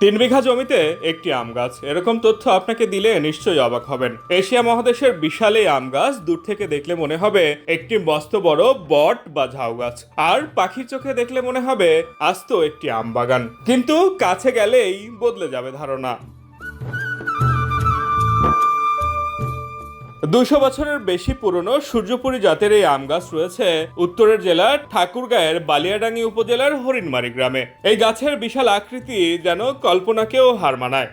তিন বিঘা জমিতে একটি আম গাছ। এরকম তথ্য আপনাকে দিলে নিশ্চয়ই অবাক হবেন। এশিয়া মহাদেশের বিশাল এই আম গাছ দূর থেকে দেখলে মনে হবে একটি মস্ত বড় বট বা ঝাউ গাছ। আর পাখির চোখে দেখলে মনে হবে আস্ত একটি আম বাগান। কিন্তু কাছে গেলেই বদলে যাবে ধারণা। দুশো বছরের বেশি পুরনো সূর্যপুরী জাতের এই আম গাছ রয়েছে উত্তরের জেলার ঠাকুরগাঁয়ের বালিয়াডাঙ্গি উপজেলার হরিণমারি গ্রামে। এই গাছের বিশাল আকৃতি যেন কল্পনাকেও হার মানায়।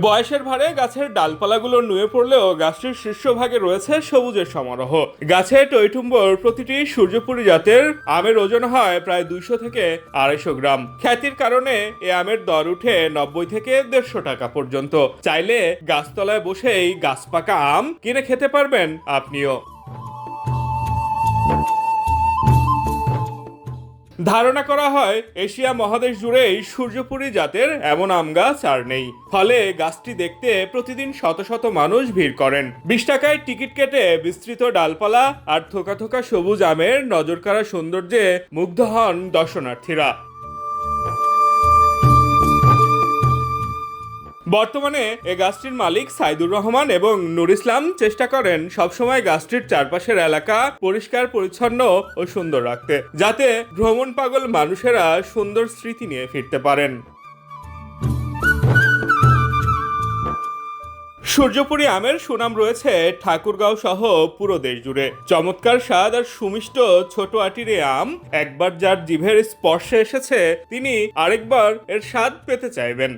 বয়সের ভারে গাছের ডালপালাগুলো নুয়ে পড়লেও গাছটির শীর্ষভাগে রয়েছে সবুজের সমারোহ। গাছের টৈটুম্বর প্রতিটি সূর্যপুরী জাতের আমের ওজন হয় প্রায় দুইশো থেকে আড়াইশো গ্রাম। খ্যাতির কারণে এ আমের দর উঠে নব্বই থেকে দেড়শো টাকা পর্যন্ত। চাইলে গাছতলায় বসেই গাছ পাকা আম কিনে খেতে পারবেন আপনিও। ধারণা করা হয়, এশিয়া মহাদেশ জুড়েই সূর্যপুরী জাতের এমন আম গাছ আর নেই। ফলে গাছটি দেখতে প্রতিদিন শত শত মানুষ ভিড় করেন। বিশ টাকায় টিকিট কেটে বিস্তৃত ডালপালা আর থোকা থোকা সবুজ আমের নজর নজরকাড়া সৌন্দর্যে মুগ্ধ হন দর্শনার্থীরা। বর্তমানে এ গাছটির মালিক সাইদুর রহমান এবং নুর ইসলাম চেষ্টা করেন সবসময় গাছটির চারপাশের এলাকা পরিষ্কার, পরিচ্ছন্ন ও সুন্দর রাখতে, যাতে ভ্রমণ পাগল মানুষেরা সুন্দর স্মৃতি নিয়ে ফিরতে পারেন। সূর্যপুরী আমের সুনাম রয়েছে ঠাকুরগাঁও সহ পুরো দেশ জুড়ে। চমৎকার স্বাদ আর সুমিষ্ট ছোট আটির আম, একবার যার জিভের স্পর্শে এসেছে, তিনি আরেকবার এর স্বাদ পেতে চাইবেন।